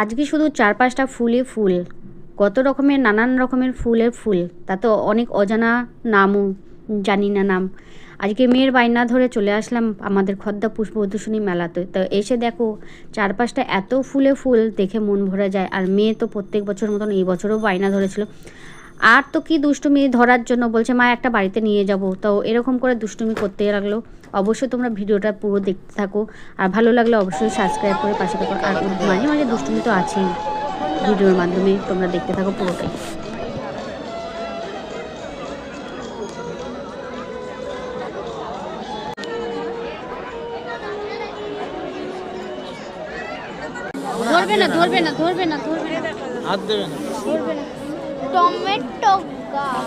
আজকে শুধু চার পাঁচটা ফুলে ফুল, কত রকমের, নানান রকমের ফুলের ফুল তা তো অনেক অজানা নামও, জানি না নাম। আজকে মেয়ের বায়না ধরে চলে আসলাম আমাদের খদ্দা পুষ্প প্রদর্শনী মেলাতে। তো এসে দেখো, চারপাশটা এত ফুলে ফুল দেখে মন ভরে যায়। আর মেয়ে তো প্রত্যেক বছর মতন এই বছরও বায়না ধরেছিল। আর তো কি দুষ্টুমি ধরার জন্য বলছে, মা, একটা বাড়িতে নিয়ে যাব। তো এরকম করে দুষ্টুমি করতে লাগল। অবশ্যই তোমরা ভিডিওটা পুরো দেখতে থাকো। আর ভালো লাগলে অবশ্যই সাবস্ক্রাইব করে পাশে থাকো। আর মাঝে মাঝে দুষ্টুমি তো আছেই। ভিডিওর মাধ্যমে তোমরা দেখতে থাকো পুরোটাই। ধরবে না ধরবে না ধরবে না ধরবে না। হাত দেবে না। টমেটো গাছ।